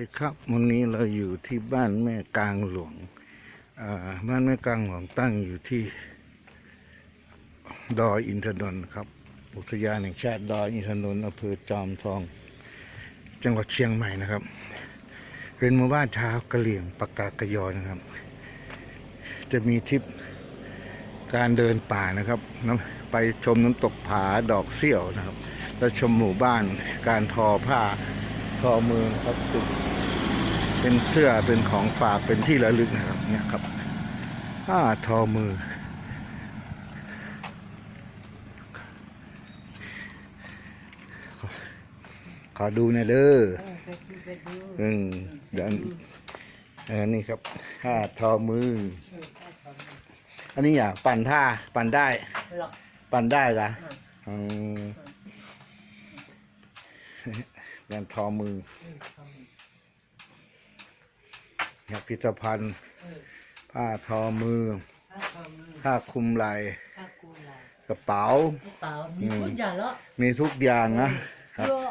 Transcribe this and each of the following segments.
ดีครับวันนี้เราอยู่ที่บ้านแม่กลางหลวงบ้านแม่กลางหลวงตั้งอยู่ที่ ดอยอินทนนท์ครับอุทยานแห่งชาติดอยอินทนนท์อำเภอจอมทอง จังหวัดเชียงใหม่นะครับ เป็นหมู่บ้านชาวกะเหรี่ยงปากกากยอนะครับ จะมีทริปการเดินป่านะครับไปชมน้ำตกผาดอกเสี่ยวนะครับ แล้วชมหมู่บ้านการทอผ้าทอมือครับตึก เป็นเสื้อเป็นของฝากเป็นที่ระลึกนะครับเนี่ยครับผ้าทอมือ ขอขอดูหน่อยเด้อเออไปดูไปดูอืมเดี๋ยวอันเออนี่ครับผ้าทอมือเออไปก่อนอันนี้อะปั่นท่าปั่นได้หรอกปั่นได้กะอะอืมงานทอมือ เออทำเนี่ยพิพิธภัณฑ์เออผ้าทอมือถ้าทำผ้าคลุมไหล่ถ้ากูอะไรกระเป๋ากระเป๋า มีทุกอย่างแล้วมีทุกอย่างนะครับเสื้อ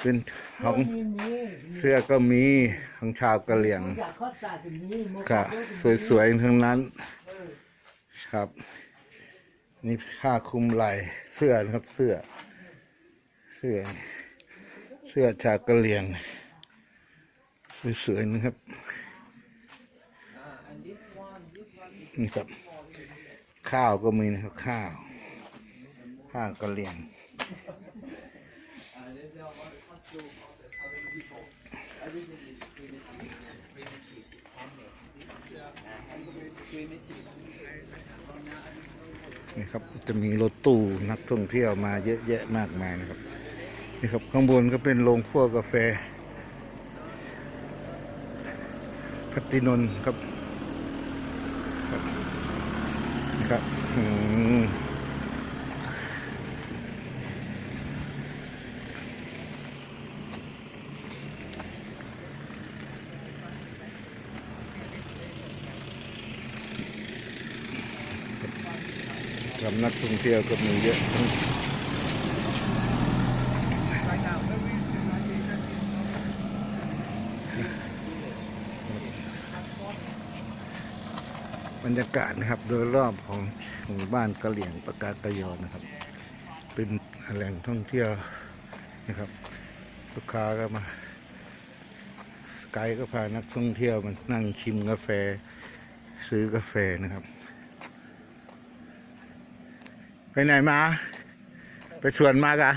เป็นขเสื้อองมีมีเสื้อก็มีของชาวกะเหรี่ยงทุกอย่างเขาใส่เป็นนี้หมวกก็ก็มีสวยๆทั้งนั้นเออครับ นี่ผ้าคลุมไหล่เสื้อนะครับเสื้อ เสื้อ เสื้อชาวกะเหรี่ยงสวยๆนะครับ นี่ครับ ข้าวก็มีนะครับข้าว ข้าวกะเหรี่ยงนี่ครับจะมีรถตู้นักท่องเที่ยวมาเยอะแยะมากมายนะครับนี่ครับข้างบนก็เป็นโรงคั่วกาแฟพัตินนท์ครับนี่ ครับ อืมกับนักท่องเที่ยวก็มีเยอะ บรรยากาศนะครับ โดยรอบของหมู่บ้านกะเหลี่ยงปากากยอนะครับ เป็นแหล่งท่องเที่ยวนะครับ ลูกค้าก็มาสกายก็พานักท่องเที่ยวมานั่งชิมกาแฟซื้อกาแฟนะครับ ไปไหนมา ไปสวนมากะ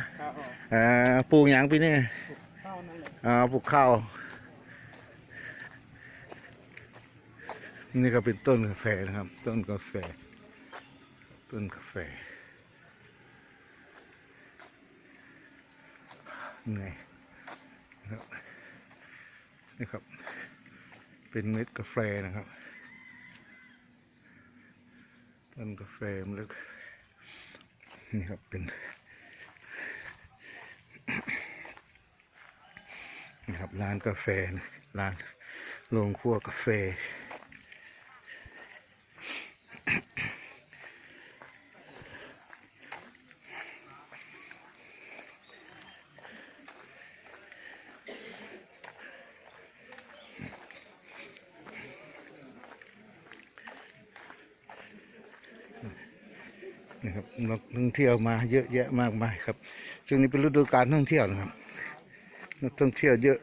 เอ่อปลูกหยางปีนี้เข้านั่นแหละอ่าปลูกข้าว นี่ก็เป็นต้นกาแฟนะครับ ต้นกาแฟ ต้นกาแฟไงนะครับนี่ครับ เป็นเม็ดกาแฟนะครับต้นกาแฟมันเล็กนี่ครับเป็นนี่ครับร้านกาแฟร้านโรงครัวกาแฟ นะครับนักท่องเที่ยวมาเยอะแยะมากมายครับช่วงนี้เป็นฤดูการท่องเที่ยวนะครับนักท่องเที่ยวเยอะ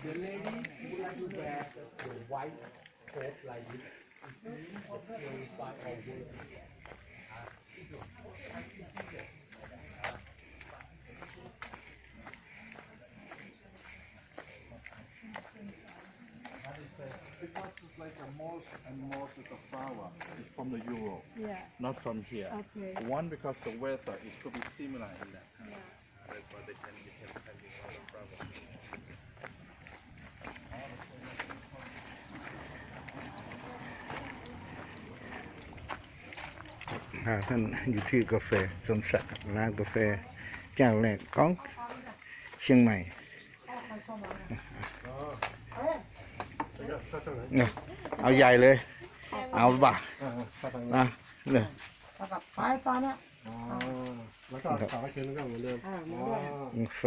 เดลเลดี้บุลาดูแบไวท์โคฟไลท์ Because it's like a most and most of the flower is from the Europe, Yeah. not from here. Okay. One because the weather is could be similar here. Yeah. That's why they can, they can have all the flower. หาท่านอยู่ที่กาแฟสมศักดิ์ร้านกาแฟเจ้าแรกของเชียงใหม่เนี่ยเอาใหญ่เลย เอาบ่ะนะเนี่ยแล้วก็ไปตอนเนี้ยแล้วก็ต่อไปคืนก็เหมือนเดิมอ่าหมอด้วยกาแฟ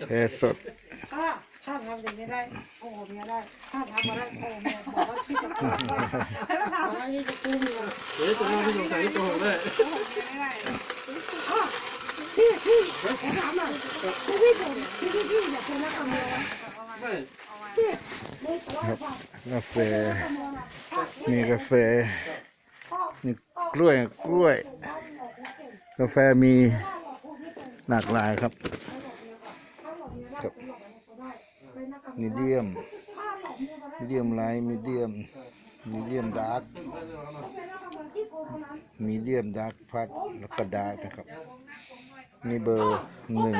กาแฟสดถ้าถ้าทำอย่างนี้ได้ โอ้โหเมียได้ถ้าทำมาได้โอ้โหเมียบอกว่าที่จะกู้แล้วถามว่าที่จะกู้เมียเดี๋ยวจะมาที่สงสัยที่โกหกด้วยอ้าวพี่พี่ผมถามหน่อยพี่พี่ผมพี่พี่พี่อยากเป็นนักการเมืองไหมไม่พี่ไม่ขอให้ฟังกาแฟนักการเมืองอะถ้ามีกาแฟพ่อนี่กล้วยกล้วย กาแฟมีหลากหลายครับ มีเดียมมีเดียมไลท์มีเดียมมีเดียมดาร์กมีเดียมดาร์กพัดแล้วก็ดาร์กนะครับ มีเบอร์หนึ่ง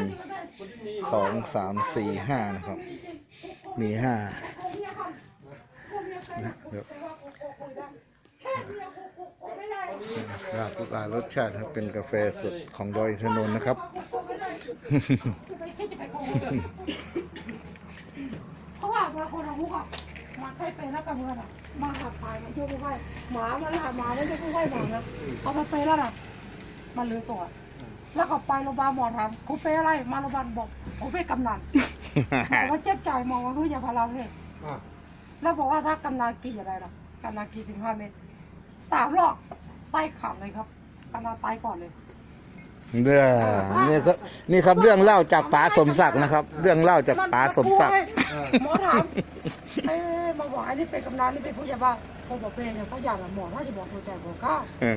สองสามสี่ห้านะครับ มีห้านะครับหลากหลายรสชาติครับเป็นกาแฟสดของดอยอินทนนท์นะครับ เพราะว่าเวลาคนเราคุกอะมาใครเป็นนักการเมืองอะมาหักพายมันยกไปไหวหมามันละหมามันยกไปไหวหมานะเอามาเป็นแล้วน่ะ มันลือตัว แล้วก็ไปโรงพยาบาลหมอถามคุณเป็นอะไรมาโรงพยาบาลบอกผมเป็นกำนันหมอว่าเจ็บใจมองว่าเฮ้ยอย่าพาราเฮ้ยแล้วบอกว่าถ้ากำนันกินอะไรล่ะกำนันกินสิบห้าเม็ดสามรอบไส้ขาดเลยครับกำนันตายก่อนเลย เด้อนี่ครับนี่ครับเรื่องเล่าจากป๋าสมศักดิ์นะครับ เรื่องเล่าจากป๋าสมศักดิ์หมอถามเอ๊ะมาบอกไอ้นี่เป็นกำนันนี่เป็นผู้ใหญ่บ้านผมบอกเป็นอย่างสักอย่างอะหมอน่าจะบอกสนใจผมเข้าเออ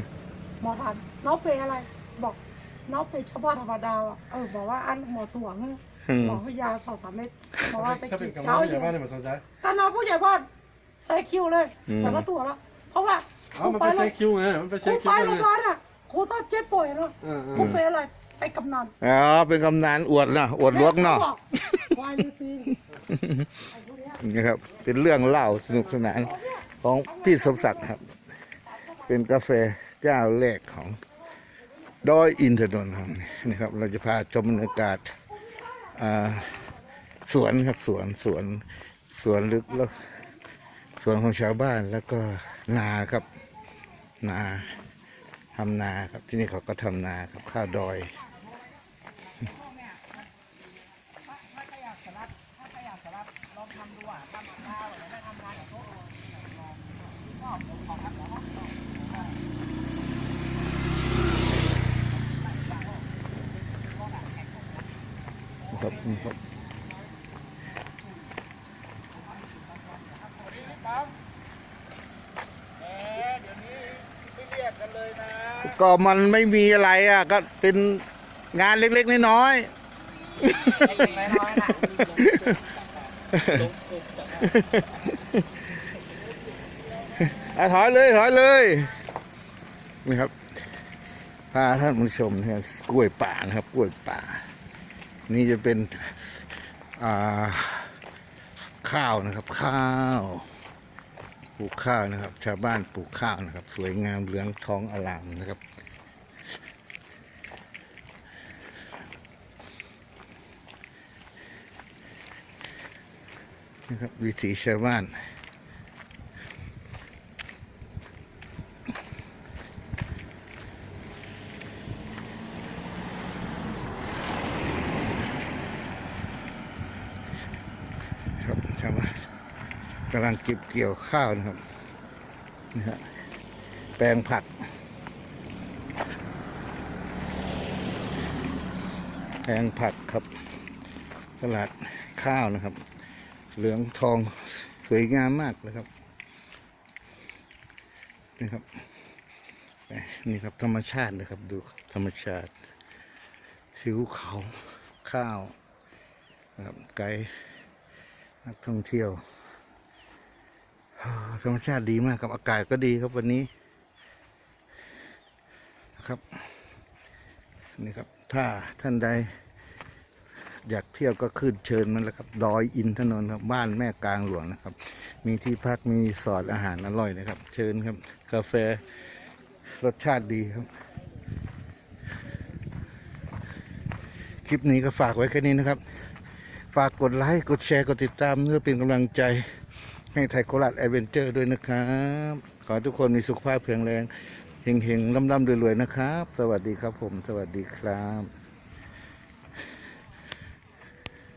หมอถามน้องเป็นอะไร บอกน้องเป็นชาวบ้านธรรมดาอะเออบอกว่าอันหมอตัวเงี้ยอืมหมอให้ยาสองสามเม็ดบอกว่าไปถ้าเป็กินนกำลังเช้าผู้ใหเย็ญ่นบ้านเนี่ยมันสนใจการนอนผู้ใหญ่บ้านใส่คิวเลยบอกว่าตัวแล้วเพราะว่าเอามันไปเช็คคิวไงมันไปครูเช็คคิไปวโรงพไงยาบาลอะ ครูต้องเจ็บป่วยเนาะเออเอครูอเป็นอะไรไปกำนันอ๋อเป็นกำนันอวดนะอวดลวกเนาะควายมีปีไอ้พวกเนี้ยนะครับ เป็นเรื่องเล่าสนุกสนานของพี่สมศักดิ์ครับ เป็นกาแฟเจ้าแรกของดอยอินทนนท์ครับนี่ครับ เราจะพาชมบรรยากาศอ่าสวนครับสวนสวนสวนลึกแล้วสวนของชาวบ้านแล้วก็นาครับ นา ทำนาครับที่นี่เขาก็ทำนาครับข้าวดอยครับครับ ก็มันไม่มีอะไรอะ ก็เป็นงานเล็กๆน้อยๆอะถอยเลยถอยเลยนี่ครับพาท่านผู้ชมนะครับกล้วยป่านะครับ กล้วยป่า นี่จะเป็นอ่าข้าวนะครับ ข้าว ปลูกข้าวนะครับ ชาวบ้านปลูกข้าวนะครับ สวยงามเหลืองทองอลามนะครับ นะครับวิถีชาวบ้าน ครับชาวบ้านกำลังเก็บเกี่ยวข้าวนะครับนี่ฮะแปลงผัก แปลงผักครับ ตลาดข้าวนะครับ เหลืองทองสวยงามมากเลยครับนี่ครับนี่ครับธรรมชาตินะครับ ดูธรรมชาติผิวเขาข้าวนะครับไกด์นักท่องเที่ยว ธรรมชาติดีมากครับอากาศก็ดีครับวันนี้นะครับนี่ครับ ถ้าท่านใด อยากเที่ยวก็ขึ้นเชิญมันแล้วครับ ดอยอินทนนท์ครับบ้านแม่กลางหลวงนะครับ มีที่พักมีรีสอร์ทอาหารอร่อยนะครับ เชิญครับ กาแฟรสชาติดีครับ คลิปนี้ก็ฝากไว้แค่นี้นะครับ ฝากกดไลค์กดแชร์กดติดตามเพื่อเป็นกำลังใจ ให้ไทยโคราชแอดเวนเจอร์ด้วยนะครับ ขอให้ทุกคนมีสุขภาพแข็งแรงเฮงๆล่ำๆรวยๆนะครับ สวัสดีครับผม สวัสดีครับ